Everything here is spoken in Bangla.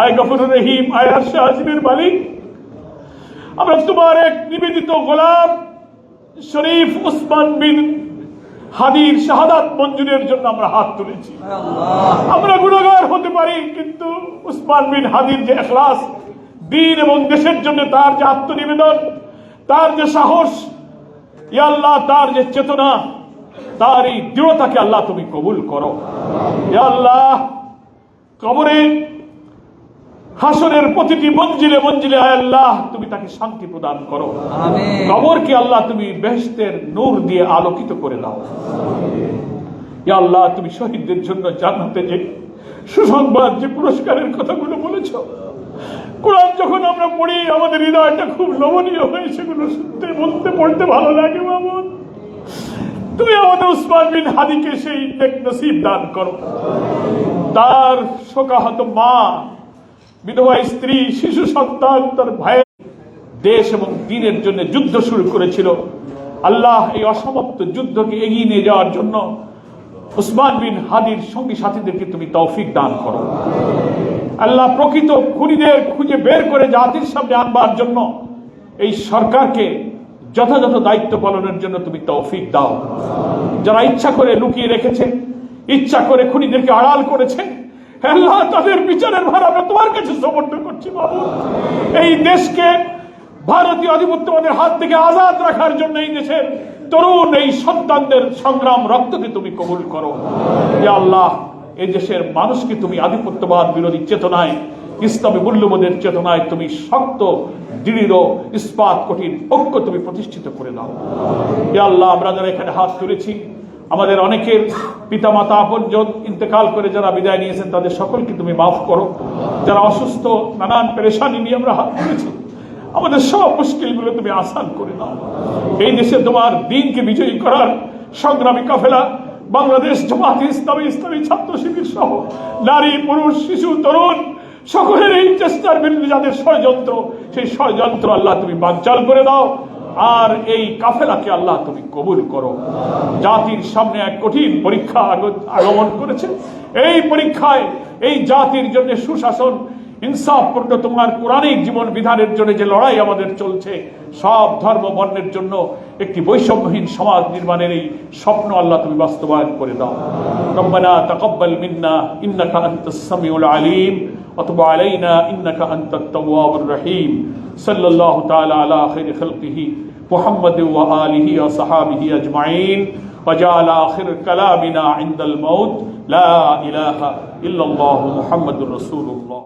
আয় গফর রহিম আয় মালিক। আমরা তোমার এক নিবেদিত গোলাম শরীফ উসমান বিন হাদির শাহাদাত মঞ্জুরের জন্য আমরা হাত তুলেছি। আমরা গুণাগার হতে পারি কিন্তু উসমান বিন হাদির যে এখলাস দিন এবং দেশের জন্য তার যে আত্মনিবেদন তার যে সাহস ইয়া আল্লাহ তার যে চেতনা তার এই দৃঢ়তাকে আল্লাহ তুমি কবুল করো। আল্লাহ কবরে হাসরের প্রতিটি মঞ্জিলে মঞ্জিলে আয় আল্লাহ তুমি তাকে শান্তি প্রদান করো। কবরকে আল্লাহ তুমি বেহেশতের নূর দিয়ে আলোকিত করে দাও। ইয়া আল্লাহ তুমি শহীদদের জন্য জান্নাতে যে সুসংবাদ যে পুরস্কারের কথাগুলো বলেছ কোরআন যখন আমরা পড়ি আমাদের হৃদয়টা খুব লোভনীয় হয়ে সেগুলো শুনতে বলতে পড়তে ভালো লাগে মামুন। তুমি আমাদের উসমান বিন হাদিকে সেই নেক নসিব দান করো। তার শোকাহত মা বিধবা স্ত্রী, শিশু সন্তান, তার ভাইয়ের দেশ এবং দিনের জন্য যুদ্ধ শুরু করেছিল। আল্লাহ এই অসমাপ্ত যুদ্ধকে এগিয়ে নিয়ে যাওয়ার জন্য উসমান বিন হাদির সঙ্গী সাথীদেরকে তুমি তৌফিক দান করো। আল্লাহ প্রকৃত খুনিদের খুঁজে বের করে জাতির সামনে আনবার জন্য এই সরকারকে যথাযথ দায়িত্ব পালনের জন্য তুমি তৌফিক দাও। যারা ইচ্ছা করে লুকিয়ে রেখেছে, ইচ্ছা করে খুনিদেরকে আড়াল করেছে আল্লাহ তাদের বিচারের ভার আমরা তোমার কাছে সমর্থন করছি, বাবু। এই দেশকে ভারতীয় আধিপত্যবাদের হাত থেকে আজাদ রাখার জন্য এই দেশের তরুণ, এই সন্তানদের সংগ্রাম রক্তকে তুমি কবুল করো। আল্লাহ, এই দেশের মানুষকে তুমি আধিপত্যবাদ বিরোধী চেতনায়, ইসলামী মূল্যবোধের চেতনায় তুমি শক্ত, দৃঢ়, ইস্পাত, কঠিন ঐক্য তুমি প্রতিষ্ঠিত করে দাও। আল্লাহ, আমরা যারা এখানে হাত তুলেছি আমাদের অনেকের পিতা মাতা আপনজন ইন্তেকাল করে যারা বিদায় নিয়েছেন, তাদের সকলকে তুমি মাফ করো। যারা অসুস্থ, নানান পেরেশানি নিয়ে আমরা হাত তুলেছি, আমাদের সব মুশকিলগুলো তুমি আসান করে দাও। এই দেশে তোমার দিনকে বিজয়ী করার সংগ্রামী কাফেলা, বাংলাদেশ জামাত ইসলামী ইসলামী ছাত্র শিবির সহ নারী, পুরুষ, শিশু, তরুণ, সকলের এই চেষ্টার বিরুদ্ধে যাদের ষড়যন্ত্র, সেই ষড়যন্ত্র আল্লাহ তুমি বানচাল করে দাও। আর এই কাফেলাকে আল্লাহ তুমি কবুল করো। জাতির সামনে এক কঠিন পরীক্ষা আগমন করেছে। এই পরীক্ষায় এই জাতির জন্য সুশাসন ইনসাফপূর্ণ তোমার কোরআনিক জীবন বিধানের জন্য যে লড়াই আমাদের চলছে, সব ধর্ম বর্ণের জন্য একটি বৈষম্যহীন সমাজ নির্মাণের এই স্বপ্ন আল্লাহ তুমি বাস্তবায়ন করে দাও। রব্বানা তাকাব্বাল মিন্না, ইন্নাকা আনতাস সামিউল আলিম। وتب علينا إنك أنت التواب الرحيم. صلى الله تعالى على خير خلقه محمد وآله وصحابه أجمعين. وجعل آخر كلامنا عند الموت. لا إله إلا الله محمد رسول الله.